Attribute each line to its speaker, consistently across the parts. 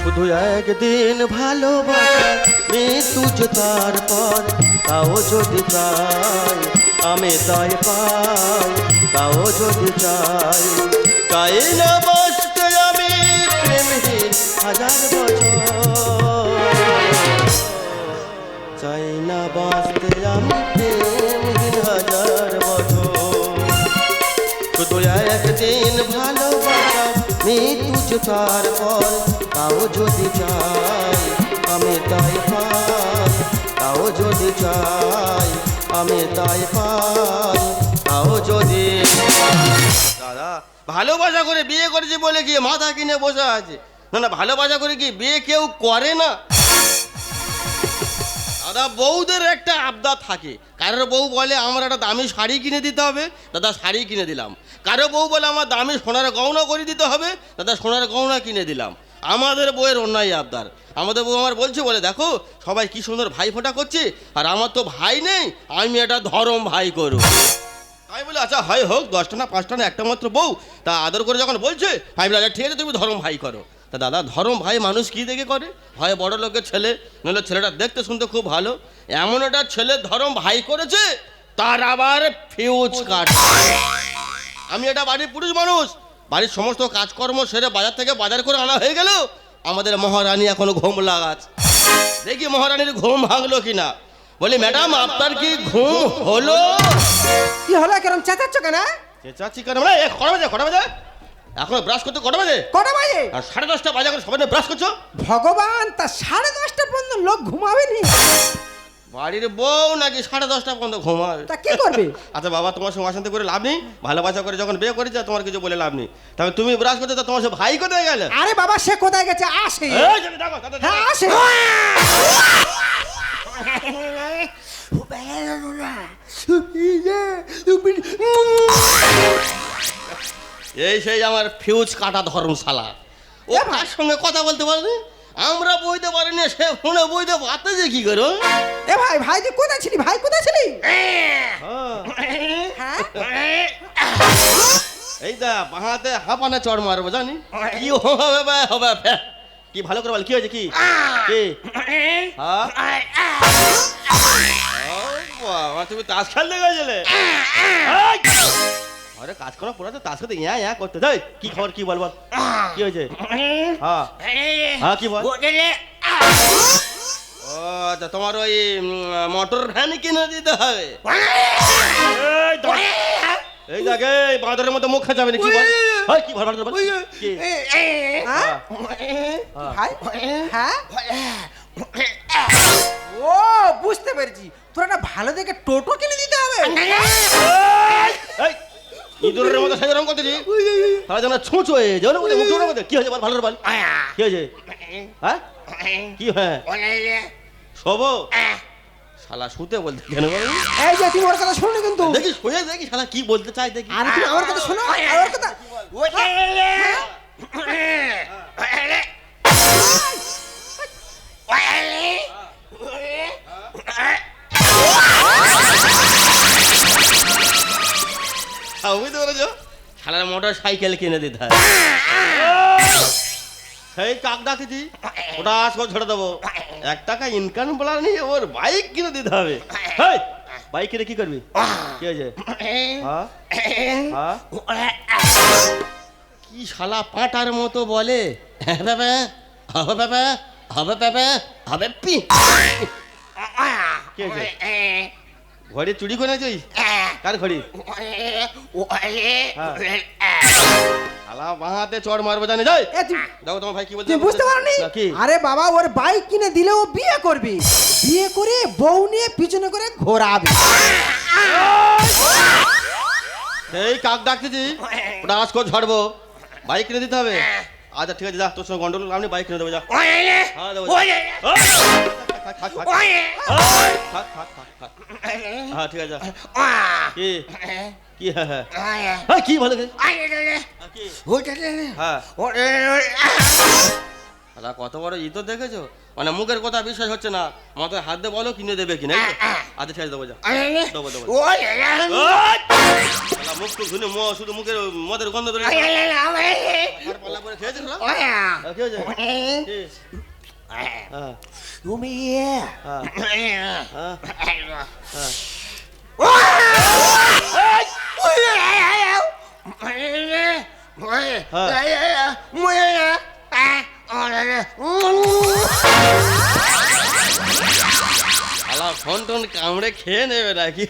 Speaker 1: শুধু একদিন ভালোবাসা মৃত্যু যে তারপর তাও যদি চাই আমি তাই পাই তাও যদি চাই চাই না বাঁচতে আমি প্রেমহীন হাজার বছর চাই না বাঁচতে আমি প্রেমহীন হাজার বছর শুধু একদিন ভালোবাসা মৃত্যু যে তারপর, তাও যদি চাই, আমি তাই পাই। তাও যদি চাই, আমি তাই পাই। তাও যদি দাদা, ভালোবাসা করে বিয়ে করেছি বলে গিয়ে মাথা কিনে বসে আছে। না না, ভালোবাসা করে কি বিয়ে কেউ করে না? দাদা, বউদের একটা আবদার থাকে। কারোর বউ বলে, আমার একটা দামি শাড়ি কিনে দিতে হবে। দাদা, শাড়ি কিনে দিলাম। কারও বউ বলে আমার দামি সোনার গহনা করে দিতে হবে, দাদা সোনার গহনা কিনে দিলাম। আমাদের বউয়ের অন্যায় আবদার। আমাদের বউ আমার বলছে, বলে দেখো, সবাই কি সুন্দর ভাই ফোঁটা করছে, আর আমার তো ভাই নেই, আমি একটা ধরম ভাই করব। আমি বলি আচ্ছা হয় হোক দশটা না পাঁচটা না একটা মাত্র বউ। তা আদর করে যখন বলছে, আমি বলি আচ্ছা ঠিক আছে, তুমি ধরম ভাই করো। তা দাদা, ধরম ভাই মানুষ কি দেখে করে? হয় বড় লোকের ছেলে, নইলে ছেলেটা দেখতে শুনতে খুব ভালো। এমন একটা ছেলে ধরম ভাই করেছে, তার আবার ফিউজ কাট আমি এটা বাড়ির পুরুষ মানুষ। বাড়ির সমস্ত কাজকর্ম সেরে বাজার থেকে বাজার করে আনা হয়ে গেল। আমাদের মহারানী এখনও ঘুম লাগাচ্ছে। দেখি মহারানীর ঘুম ভাঙলো কিনা। বলি ম্যাডাম আপনার কি ঘুম হলো?
Speaker 2: কি হলো? কেরম চেঁচাচ্ছ কেন?
Speaker 1: চেঁচাচ্ছি কেন মানে? এ কটা বাজে কটা বাজে? এখন ব্রাশ করতে কটা বাজে?
Speaker 2: কটা বাজে?
Speaker 1: আর সাড়ে দশটা বাজে এখন সবাই ব্রাশ করছ?
Speaker 2: ভগবান তা সাড়ে দশটা পর্যন্ত লোক ঘুমাবে নি
Speaker 1: বাড়ির বউ নাকি সাড়ে দশটা পর্যন্ত ঘুমাবে
Speaker 2: তা কি করবে?
Speaker 1: আচ্ছা বাবা তোমার সঙ্গে অশান্তি করে লাভ নেই? ভালোবাসা করে যখন বিয়ে করেছে তোমার কিছু বলে লাভ নেই। তবে তুমি ব্রাশ করতে তো তোমার সে ভাই কোথায় গেলে?
Speaker 2: আরে বাবা সে কোথায় গেছে? আসে। হ্যাঁ আসে।
Speaker 1: এই সেই আমার ফিউজ কাটা ধর্মশালা। ও তার সঙ্গে কথা বলতে পারেনি আমরা বইতে পারি না সে ফোনে বইতে পারতে যে কি করো
Speaker 2: এ ভাই ভাই তুই কোথায় ছিলি? ভাই কোথায় ছিলি? হ্যাঁ।
Speaker 1: এই দা বাহাতে হাঁপানে চড় মারবো জানি কি হবে বে, হবে। কি ভালো করে বল কি হয়েছে কি? কি? হ্যাঁ। বাবা, তুমি তাস খেলতে গেছিলে? আরে কাজ করা পড়া তো তাস খেলতে ইয়া ইয়া করতে। যাই কি খবর কি বল বল। কি হয়েছে? হ্যাঁ। হ্যাঁ কি বল? ও আচ্ছা তোমার ওই মোটর ভ্যান কিনে দিতে হবে। এই দেখ বাঁদরের মতো মুখ খাঁচাবে না কি বল? হয় কি বল কি?
Speaker 2: হ্যাঁ? ভাই? হ্যাঁ? ও বুঝতে পেরেছি। তোর একটা ভালো দেখে টোটো কিনে দিতে হবে।
Speaker 1: এই ইঁদুরের মতো সাজারম করতেছি। তারা যেন ছুঁচো হয়ে যেন মুখ টোটোর মধ্যে কি হয়েছে বল ভালো বল? কি হয়েছে? হ্যাঁ? কি হ্যাঁ? শোবো? শালা শুতে বলতে কেন বল?
Speaker 2: এই যে তুমি ওর কথা শুনলি কিন্তু।
Speaker 1: দেখি শুয়ে দেখি শালা কি বলতে চাই দেখি।
Speaker 2: আর তুমি আমার কথা শোনো? আর ওর কথা
Speaker 1: হ্যাঁ, শালার মোটর সাইকেল কিনে দিতে হয়। সেই কাক ডাকিছি ওটা আসব ছেড়ে দেবো। এক টাকা ইনকাম বলার নিয়ে ওর বাইক কিনে দিতে হবে। বাইক কিনে কি করবি? কি হয়েছে? হ্যাঁ? হ্যাঁ? কি শালা পাটার মতো বলে? হ্যাঁ বাবা হবে বাবা হবে বাবা হবে পি। কি হয়েছে? ঘড়ি চুরি করে তুই কার ঘড়ি? শালা বাহাতে চড় মারবো জানি যাই। দেখো তোমার ভাই কি বলছে
Speaker 2: বুঝতে পারনি? আরে বাবা ওর বাইক কিনে দিলে ও বিয়ে করবে। বিয়ে করে বউ নিয়ে পিছনে করে ঘোরাবে।
Speaker 1: এই কাক ডাকতেছি ওটা আজ করে ঝাড়বো। বাইক কিনে দিতে হবে। আচ্ছা ঠিক আছে যা তোর সঙ্গে গন্ডল আমি বাইক কিনে দেবো যা। হ্যাঁ দেবো হ্যাঁ ঠিক আছে। কি? কি? হ্যাঁ কি ভালো হ্যাঁ, কত বড় ই তো দেখেছ? মানে মুখের কথা বিশ্বাস হচ্ছে না। মাথায় হাত দিয়ে বলো কিনে দেবে কিনা? আচ্ছা ঠিক আছে দেবো যা। দেবো দেবো। শালা মুখ তো শুধু মুখের মদের গন্ধ বেরিয়ে আর পাল্লা করে খেয়েছিস না হ্যাঁ, কি শালা ফোন টোন কামড়ে খেয়ে নেবে নাকি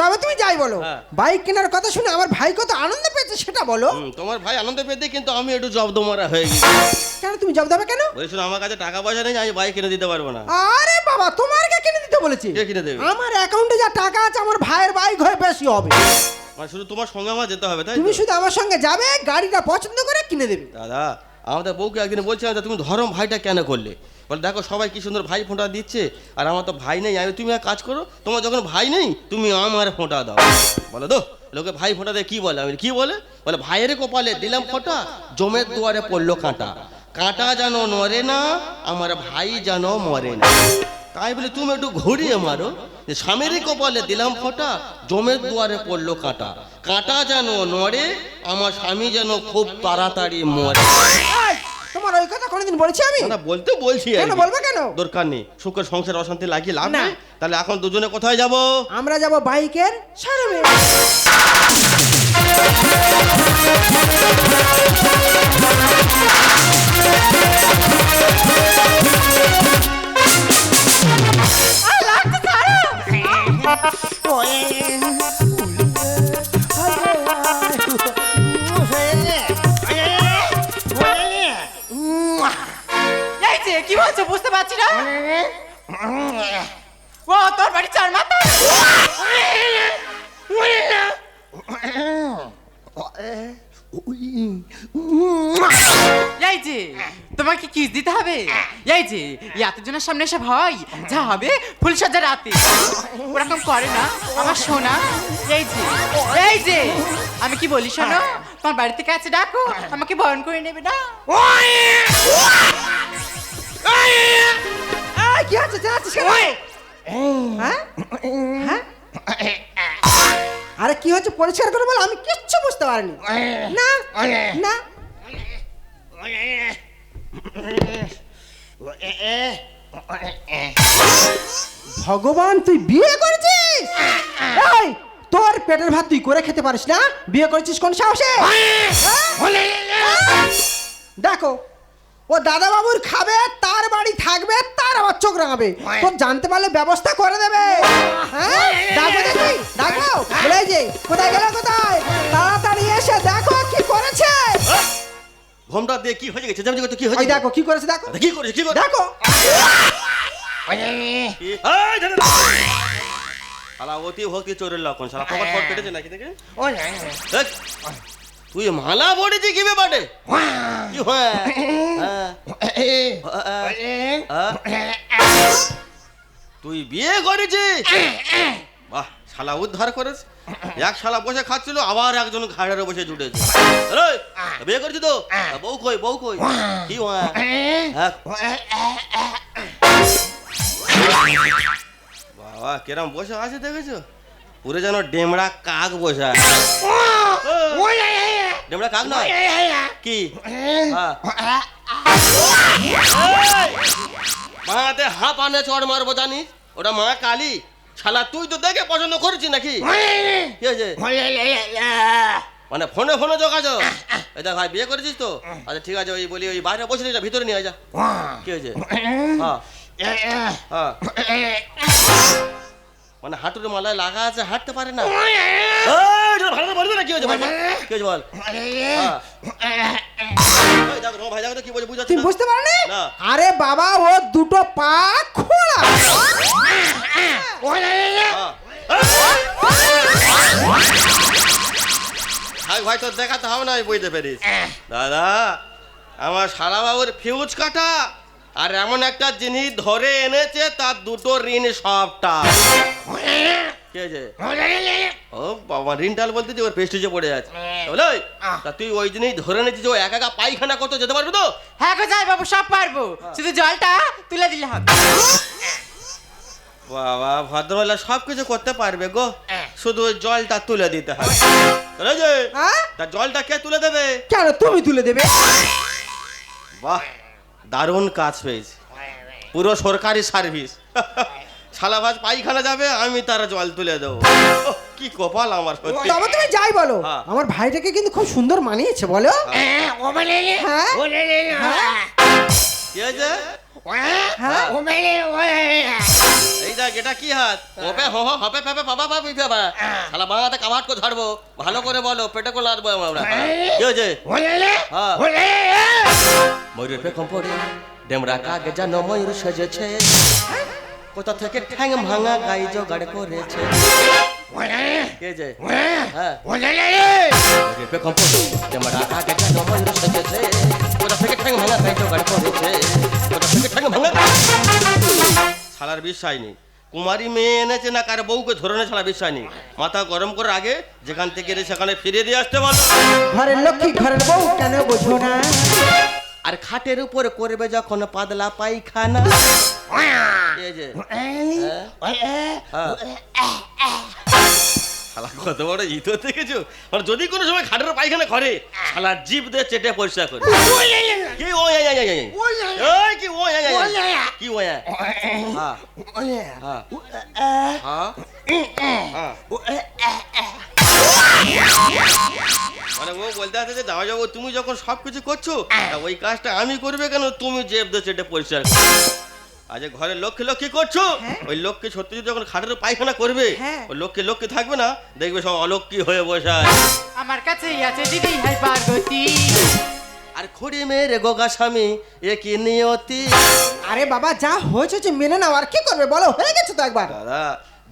Speaker 2: তবে তুমি যাই বলো
Speaker 1: হ্যাঁ।
Speaker 2: বাইক কেনার কথা শুনে আমার ভাই কত আনন্দ পেয়েছে সেটা বলো।
Speaker 1: তোমার ভাই আনন্দ পেতে কিন্তু আমি একটু জব্দ মারা হয়ে গেছি।
Speaker 2: কেন তুমি জব দেবে কেন?
Speaker 1: শোনো, আমার কাছে টাকা পয়সা নেই আমি বাইক কিনে দিতে পারব না।
Speaker 2: আরে বাবা তোমার কে কিনে দিতে বলেছি?
Speaker 1: কে কিনে দেবে?
Speaker 2: আমার অ্যাকাউন্টে যা টাকা আছে আমার ভাইয়ের বাইক হয়ে বেশি হবে।
Speaker 1: মানে শুধু তোমার সঙ্গে আমার যেতে হবে তাই
Speaker 2: তুমি শুধু আমার সঙ্গে যাবে গাড়িটা পছন্দ করে কিনে দেবে।
Speaker 1: দাদা আমাদের বউকে একদিন বলছিলাম যে, তুমি ধরম ভাইটা কেন করলে? বলে, দেখো, সবাই কি সুন্দর ভাই ফোঁটা দিচ্ছে, আর আমার তো ভাই নেই। আমি, তুমি এক কাজ করো, তোমার যখন ভাই নেই, তুমি আমার ফোঁটা দাও। বলো তো লোকে ভাই ফোঁটা দেয়, কী বলে? আমি কী বলে? বলে, ভাইয়ের কপালে দিলাম ফোঁটা, জমের দুয়ারে পড়ল কাঁটা। কাঁটা যেন নড়ে না, আমার ভাই যেন মরে না। তাই বলে তুমি একটু ঘুরিয়ে মারো। যে স্বামীর কপালে দিলাম ফোঁটা জমের দুয়ারে পড়ল কাঁটা। কাঁটা যেন নড়ে আমার স্বামী যেন খুব তাড়াতাড়ি মরে।
Speaker 2: তোমার ওই কথা কোনোদিন বলেছি আমি?
Speaker 1: না বলতে বলছি
Speaker 2: কেন। বলবে কেন?
Speaker 1: দরকার নেই। সুখের সংসার অশান্তি লাগিয়ে লাভ। নেই। তাহলে এখন দুজনে কোথায় যাব?
Speaker 2: আমরা যাব বাইকের শোরুমে
Speaker 3: তোর বাড়ি চার মাথা। এই যে তোমাকে কিস দিতে হবে। এই যে এতজনের সামনে এসে ভয় যা হবে ফুলসজ্জা রাতে। ওরকম করে না আমার সোনা। এই যে এই যে আমি কি বলি শোনো? তোমার বাড়ি থেকে আছে ডাকো আমাকে বরণ করে নেবে না।
Speaker 2: কি হচ্ছে? চেঁচাচ্ছিস কেন হ্যাঁ? হ্যাঁ আরে কি হচ্ছে পরিষ্কার করে বল আমি কিচ্ছু বুঝতে পারিনি। না না। ভগবান তুই বিয়ে করেছিস? এই তোর পেটের ভাত তুই করে খেতে পারিস না? বিয়ে করেছিস কোন সাহসে? হ্যাঁ? দেখো ও দাদা বাবুর খাবে তার বাড়ি থাকবে তার আবার চোখ রাঙাবে। তোর জানতে পারলে ব্যবস্থা করে দেবে। হ্যাঁ। ডাকো দেখি ডাকো। বলে যে কোথায় গেল কোথায়? তাড়াতাড়ি এসে দেখো কি করেছে।
Speaker 1: ঘোমটা দিয়ে কি হয়ে গেছে? যেমন কি হয়েছে
Speaker 2: দেখো কি করেছে দেখো।
Speaker 1: কি করেছে? কি করে
Speaker 2: দেখো
Speaker 1: শালা অতি ভক্তি চোরের লক্ষণ শালা পকেট ফট কেটেছে নাকি দেখে? দেখ, তুই মালা পড়েছি কি ব্যাপারে? কি হয়? তুই বিয়ে করেছিস? বাহ শালা উদ্ধার করেছে। এক শালা বসে খাচ্ছিল আবার একজন ঘাড়ের বসে জুটেছে। বিয়ে করেছি তো? বউ কই বউ কই? কি হ্যাঁ? বাবা কেরম বসে আছে দেখেছ? পুরো যেন ডেমড়া কাক বসে আছে। ডেমড়া কাক নয়? কি। মাতে হাফ আনে চড় মারবো জানিস? ওটা মা কালী। শালা তুই তো দেখে পছন্দ করেছিস নাকি? মানে ফোনে ফোনে যোগাযোগ? এই দেখ ভাই বিয়ে করেছিস তো? আচ্ছা ঠিক আছে ওই বলি ওই বাইরে বসে নিয়ে ভিতরে নিয়ে যা। কি হয়েছে? হ্যাঁ। হ্যাঁ। মানে হাঁটুর মালায় লাগা আছে হাঁটতে পারে না। ভালো বলবি না? কি হয়েছে? ভাই কি হয়েছে বল? হ্যাঁ।
Speaker 2: তুমি বুঝতে। আরে বাবা ও দুটো পা খোলা।
Speaker 1: ভাই ভাই তোর দেখাতে হবে না আমি বুঝতে পেরিস দাদা আমার সারা বাবুর ফিউজ কাটা আর এমন একটা জিনিস ধরে এনেছে তার দুটো ঋণ সবটা। কে যে ও বাবা ঋণটাল বলতে যে ওর পেস্টিজে পড়ে যাচ্ছে বলে তা তুই ওই জিনিস ধরে এনেছিস ও একা একা পায়খানা করতে যেতে পারব তো?
Speaker 3: হ্যাঁ গো যাই বাবু সব পারব। শুধু জলটা তুলে দিলে হবে।
Speaker 1: বাবা ভদ্রমহিলা সব কিছু করতে পারবে গো। শুধু ওই জলটা তুলে দিতে হবে।
Speaker 2: হ্যাঁ?
Speaker 1: তা জলটা কে তুলে দেবে?
Speaker 2: কেন তুমি তুলে দেবে?
Speaker 1: বাহ দারুণ কাজ পেয়েছি পুরো সরকারি সার্ভিস। শালাভাজ পায়খানা যাবে আমি তার জল তুলে দেবো। কি কপাল আমার সত্যি।
Speaker 2: তবে তুমি যাই বলো।
Speaker 1: হ্যাঁ।
Speaker 2: আমার ভাইটাকে কিন্তু খুব সুন্দর মানিয়েছে বলো। হ্যাঁ। হ্যাঁ
Speaker 1: কি হয়েছে?
Speaker 2: হ্যাঁ
Speaker 1: এই দেখ এটা কি হাত? ওপে হো হো হপে ফেপে বাবা বাবা বাবা শালা বাংলাতে কাভাট করে ধরবো ভালো করে বলো পেটে আমরা। কি হয়েছে? হ্যাঁ। ময়ূরের পেখম পড়ে ডেমরা কাকে জানো ময়ূর সেজেছে। কোথা থেকে ঠ্যাং ভাঙা গাই জোগাড় করেছে? কে যে? হ্যাঁ। ময়ূরের পেখম পড়ে ডেমরা কাকে ময়ূর সেজেছে? কোথা থেকে ঠ্যাং ভাঙা গাই জোগাড় করেছে? কোথা থেকে ঠ্যাং ভাঙা শালার বিশ্বাস নেই। কুমারী মেয়ে এনেছে না কার বউকে ধরে নে শালা বিশ্বাস নেই। মাথা গরম করে আগে যেখান থেকে এনে সেখানে ফিরিয়ে দিয়ে আসতে বলো।
Speaker 2: ঘরের লক্ষ্মী ঘরের বউ কেন বোঝো না?
Speaker 1: আর খাটের উপরে করবে যখন পাতলা পায়খানা হ্যাঁ? শালা কত বড় ইতো দেখেছ মানে যদি কোনো সময় খাটের পায়খানা করে শালা জিভ দিয়ে চেটে পরিষ্কার করে কি ও এই, কি ও? কি ও? হ্যাঁ হ্যাঁ হ্যাঁ মানে ও বলতে আছে যে যাব তুমি যখন সব কিছু করছ তা ওই কাজটা আমি করবে কেন? তুমি জেব দিয়ে চেটে পরিষ্কার আজ ঘরে লক্ষ্মী লক্ষ্মী করছ ওই লক্ষ্মী সত্যি যখন খাটের পায়খানা করবে
Speaker 2: হ্যাঁ।
Speaker 1: ওই লক্ষ্মী লক্ষ্মী থাকবে না দেখবে সব অলক্ষ্মী হয়ে বসে আছে।
Speaker 3: আমার কাছে আছে দিদি হাই পার্বতী।
Speaker 1: আর খুঁড়ি মেয়ের গোগা স্বামী এ কি নিয়তি?
Speaker 2: আরে বাবা যা হয়েছে হয়েছে মেনে নাও আর কি করবে বলো? হয়ে গেছে তো একবার।
Speaker 1: দাদা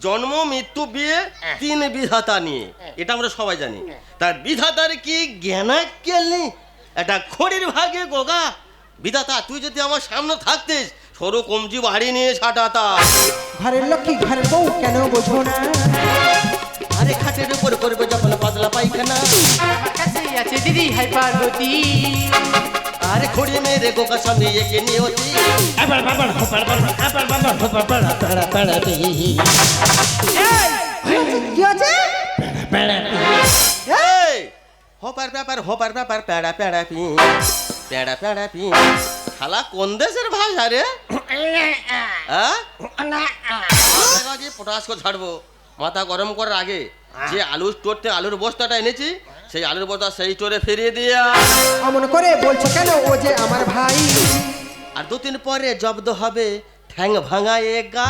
Speaker 1: জন্ম মৃত্যু বিয়ে তিন বিধাতা নিয়ে। এটা আমরা সবাই জানি। তার বিধাতার কি জ্ঞানা কেলি একটা খড়ির ভাগে গোগা। বিধাতা তুই যদি আমার সামনে থাকতিস সরু কমজি বাড়ি নিয়ে ছাটাতা
Speaker 2: ঘরের লক্ষ্মী ঘরের বউ কেন বোঝো না?
Speaker 1: আরে খাটের উপর করবে যখন পাতলা পায়খানা।
Speaker 3: কাছে আছে দিদি হাই পার্বতী
Speaker 1: আরে খড়ি মেরে স্বামী একে নিয়তি
Speaker 2: কি আছে
Speaker 1: এই হোপার ব্যাপার হোপার ব্যাপার প্যাড়া প্যাড়া পি। প্যাড়া প্যাড়া পি। শালা কোন দেশের ভাষা রে? হ্যাঁ পটাশ করে ছাড়বো। মাথা গরম করার আগে যে আলু স্টোর থেকে আলুর বস্তাটা এনেছি সেই আলুর বস্তা সেই চোরে ফিরিয়ে দিয়া।
Speaker 2: অমন করে বলছো কেন ও যে আমার ভাই?
Speaker 1: আর দু তিন পরে জব্দ হবে ঠ্যাং ভাঙা এ গা।